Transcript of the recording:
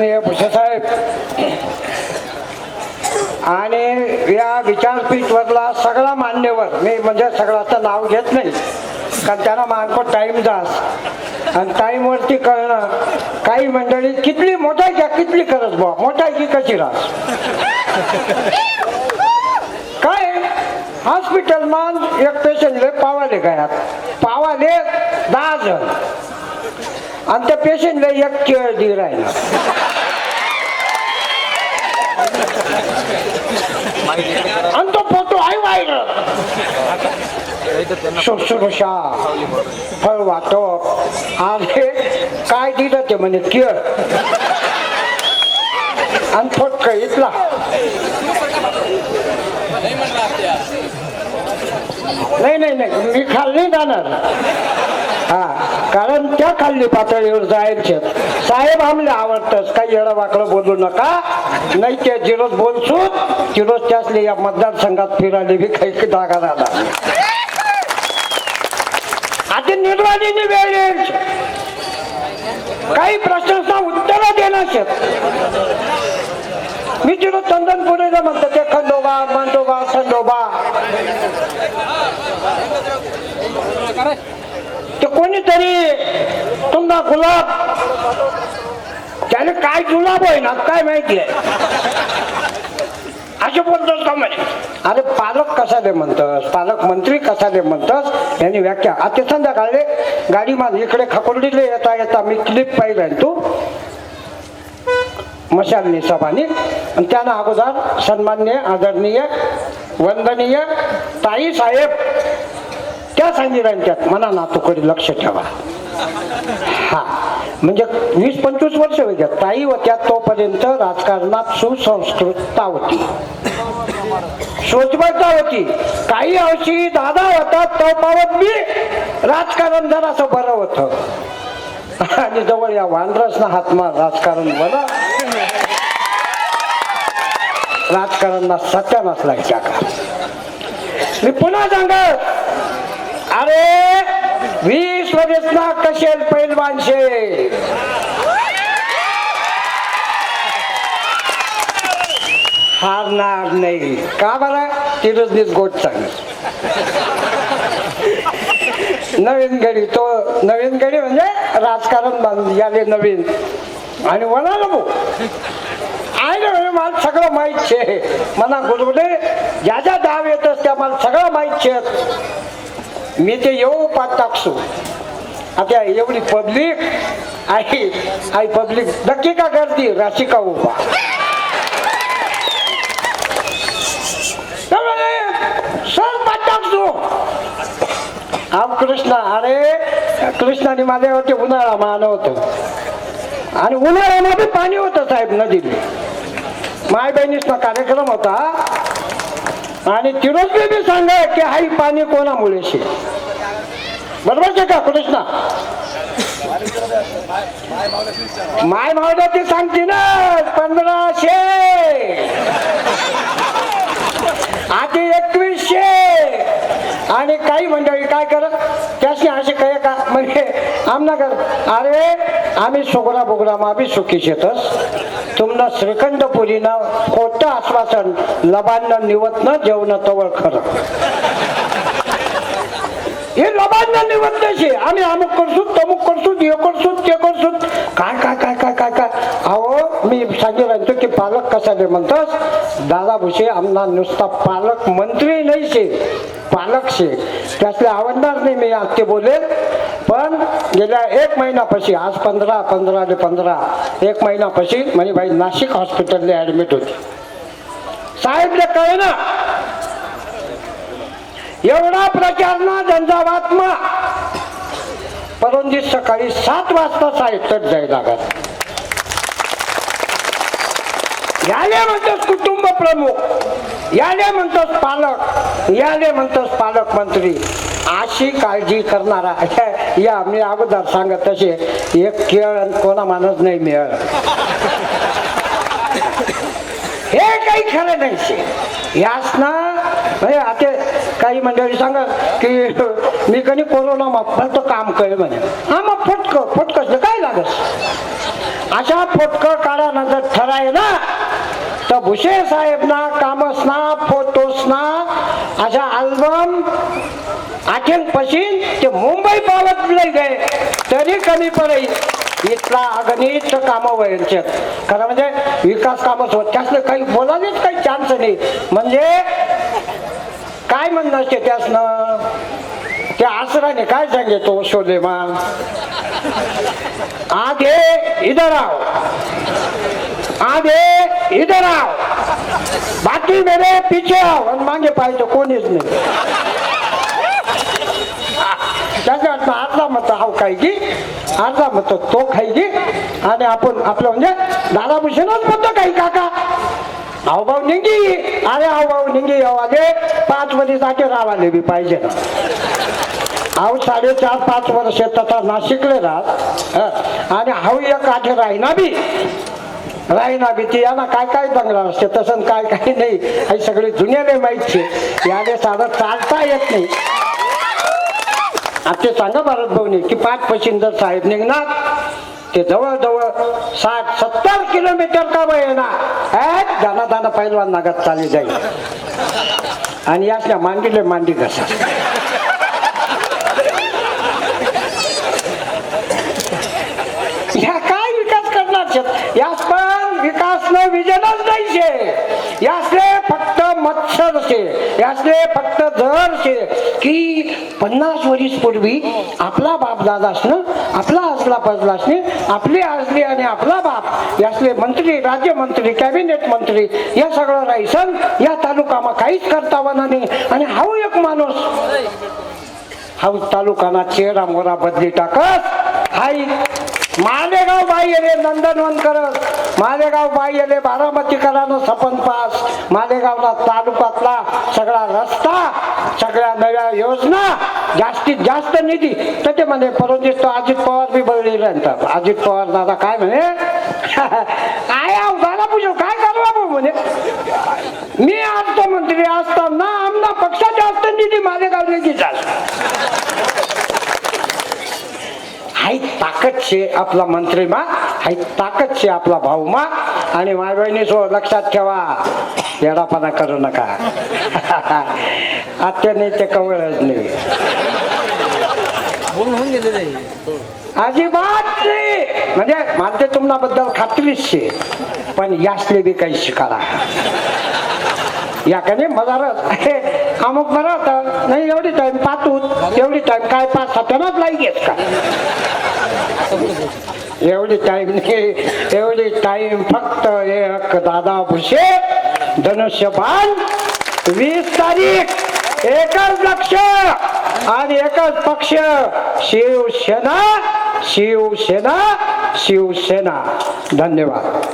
आदरणीय भुसेसाहेब आणि या विचारपीठवरला सगळा मान्यवर मी म्हणजे सगळ्याचं नाव घेत नाही कारण त्यांना मानको टाईम जास आणि टाईमवरती कळणं काही मंडळी कितली मोठा घ्या कितली करत बुवा? मोठा की कशी रास काय? हॉस्पिटल मान एक पेशंटले पावाले गयात पावाले दहा जण. आणि त्या पेशंटला एक केळ दे राहिला. आणि तो फोटो आहे व्हायरल शुश्रूषा फळ वाटप आणि काय दिलं ते म्हणे केळ. आणि फटक इथला. नाही नाही नाही मी खाल्ली जाणार. हा कारण त्या खाल्ली पातळीवर जायचे साहेब आमले आवडतच काही येडं वाकडं बोलू नका. नाही ते जिरोज बोलसून जिरोज त्यासले या मतदारसंघात फिरायला बी काही जागा झाला. आता निर्वाणीने वेळ येईल. काही प्रश्नांना उत्तर देणार मी जिरो चंदन पुरेला म्हणतो ते खंडोबा मांडोबा खंडोबा. कोणीतरी तुमचा गुलाब त्याने काय गुलाब होय ना काय माहिती आहे? असे बोलतोस अरे पालक कशाले म्हणतस? पालक मंत्री दे म्हणतस? यांनी व्याख्या आता संध्याकाळले गाडी माझी इकडे खकोर्डीले येता येता मी क्लिप पाहिजे तू. मशाल निसाबानी आणि त्यानं अगोदर सन्मान्य आदरणीय वंदनीय ताई साहेब त्या सांगितलं मला मना नातूकडे लक्ष ठेवा. हा. म्हणजे वीस पंचवीस वर्ष होत्या ताई होत्या तोपर्यंत राजकारणात सुसंस्कृतता होती. सोचबळता होती. काही अंशी दादा होता तोपावत मी राजकारण जरासं बरं होतं. आणि जवळ या वानरसना हातमा राजकारण बरं. राजकारणात सत्या नसला का? मी पुन्हा सांगत अरे वीस वर्ष ना कशेल पैलवानशे हारणार नाही. का बरं? तिरजनीच गोट चांगली नवीन गडी तो नवीन गडी म्हणजे राजकारण बांध- याले नवीन. आणि म्हणाला आहे ना म्हणजे मला सगळं माहीत छे मना गुरुले ज्या ज्या धाव येतस त्या मला सगळं माहीत छे मी ते येऊ पाच टाकसू आता एवढी पब्लिक आहे आई पब्लिक नक्की का गर्दी? राशी का उभा? सर पाच टाकसू आम कृष्णा अरे कृष्णाने माझ्यावरती उन्हाळा मान होतं. आणि उन्हाळ्यामध्ये पाणी होतं साहेब नदीने माय बहिणीचा कार्यक्रम होता. आणि तिरोज बी सांगा की हाई पाणी कोणामुळे शे बरोबर आहे का कृष्णा? माय मावल्या ती सांगते ना पंधराशे. आधी एकवीसशे. आणि काही मंडळी काय करत? त्याशी असे काय का? म्हणजे आमना कर अरे आम्ही सोगरा बोगरा बी सुखी शेतस. तुमनं श्रीखंड पुरीनं खोटं आश्वासन लबांना निवतनं जेवण तवळ खरं. हे लबांना निवत नसे. आम्ही अमुक करसू तमुक करसू हे करसू ते करसू काय काय काय काय काय काय? अहो मी सांगितलं की पालक कशाले म्हणतस? दादा भुसे आमना नुसता पालक मंत्री नाही शे पालक शे त्यातले आवडणार नाही मी आज ते बोलेल. पण गेल्या एक महिनापाशी आज पंधरा पंधरा ते पंधरा एक महिनापाशी म्हणे बाई नाशिक हॉस्पिटलला ॲडमिट होती. साहेबले कळे ना एवढा प्रचार ना झंझावात्मा परंजी सकाळी सात वाजता साहेब तट जाय लागत. याले म्हणतात कुटुंब प्रमुख याले म्हणतात पालक याले म्हणतात पालक मंत्री अशी काळजी करणारा या मी अगोदर सांगत तसे एक खेळ आणि कोणा मानत नाही मिळ हे काही खरं नाही शे. यास ना म्हणजे आता काही मंडळी सांगा की मी कधी कोरोना मग फक्त काम कळे म्हणे. हा मग फुटकं फटकच काय लागत अशा फटक काळानंतर ठराय ना तर भुसे साहेब ना कामसना फोटोसना अशा अल्बम आठेन पशीन ते मुंबई पावत नाही गए तरी कमी पडेल. इथला अगणित कामं व्हायचे खरं म्हणजे विकास कामच होत त्यासनं काही बोलायलाच काही चान्स नाही. म्हणजे काय म्हणणं असते त्यासनं त्या आसराने काय सांगितलं हो शोधे मान आगे इधर आओ. आगे इधर आओ. बाकी मेरे पीछे आओ. आणि मागे पाहिजे कोणीच नाही. त्याच्या अर्धा मत हाव खायची अर्धा मत तो खायची आणि आपण आपलं म्हणजे दादाभूषणच म्हणतो काही काका. हावभाव निंगी अरे हावभाव निंगी आवाजे पाच जागे रावाले बी पाहिजे. हाव साडेचार पाच वर्ष तथा नाशिकले राहत आणि हाव एक आठे राहिना बी. राहिना बी ती यांना काय काय चांगलं असते तसं काय काय नाही. हे सगळे जुन्याने माहीत छे याने साधं चालता येत नाही. आता ते सांगा भारत भवनी की पाच पशिंदर साहेब निघणार ते जवळजवळ साठ सत्तर किलोमीटर का येणार दाना दाना पहिलवा नागात चालली जाईल. आणि यातल्या मांडीले मांडी घसा. ह्या काय विकास करणार शेत? यास पण विकास न विजनच नाही शे यासले मत्सर असे यासले फक्त जर शे की पन्नास वर्ष पूर्वी आपला बाप दादासनं आपला असला असणे आपली आजली आणि आपला बाप यासले मंत्री राज्यमंत्री कॅबिनेट मंत्री या सगळं राहिसन या तालुकामा काहीच करतावा नाही. आणि हाऊ एक माणूस? हा तालुकाना चेहरा मोरा बदली टाकत हाई मालेगाव बाई येले नंदनवन करत मालेगाव बाई येले बारामती करानं सपन पास मालेगावला तालुक्यातला सगळा रस्ता सगळ्या नव्या योजना जास्तीत जास्त निधी. तर ते म्हणे परंतु तो अजित पवार बी बळलेले म्हणतात. अजित पवार दादा काय म्हणे? काय आहो दादा पूजो काय करू बाबू म्हणे. मी अर्थमंत्री असताना आमना पक्षात जास्त निधी मालेगाव निधी हाई ताकद छे आपला मंत्री मा हाई ताकद छे आपला भाऊ मा आणि माय बहिणी सो लक्षात ठेवा येडापणा करू नका. आत्याने ते कवळच नाही. अजिबात नाही. म्हणजे माझे तुम्हाबद्दल खात्रीच शे पण यासले बी काही शिकाला याकडे मजारच अमुक बरं होतं. नाही एवढी टाइम पातूत एवढी टाइम काय पाच सत्यानाच लाई घेत का? एवढी टाइम नाही एवढी टाइम फक्त एक दादा भुसे धनुष्यबाण वीस तारीख एकच लक्ष आणि एकच पक्ष शिवसेना शिवसेना शिवसेना. धन्यवाद.